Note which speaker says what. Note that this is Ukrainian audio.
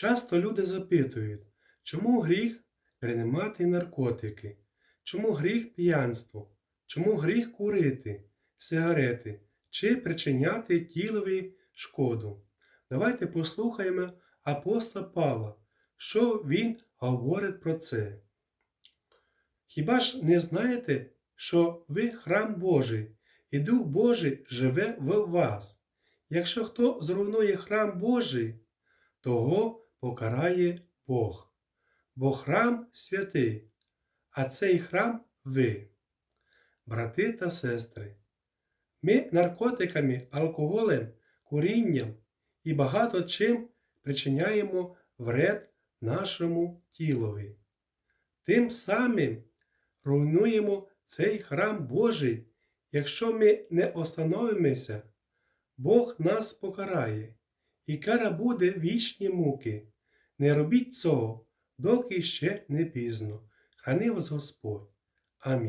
Speaker 1: Часто люди запитують, чому гріх приймати наркотики, чому гріх п'янство, чому гріх курити, сигарети чи причиняти тілові шкоду. Давайте послухаємо апостола Павла, що він говорить про це. Хіба ж не знаєте, що ви храм Божий, і Дух Божий живе в вас? Якщо хто зруйнує храм Божий, того покарає Бог. Бо храм святий, а цей храм ви, брати та сестри. Ми наркотиками, алкоголем, курінням і багато чим причиняємо вред нашому тілові. Тим самим руйнуємо цей храм Божий, якщо ми не остановимося, Бог нас покарає, і кара буде вічні муки. Не робіть цього, доки ще не пізно. Храни вас Господь. Амінь.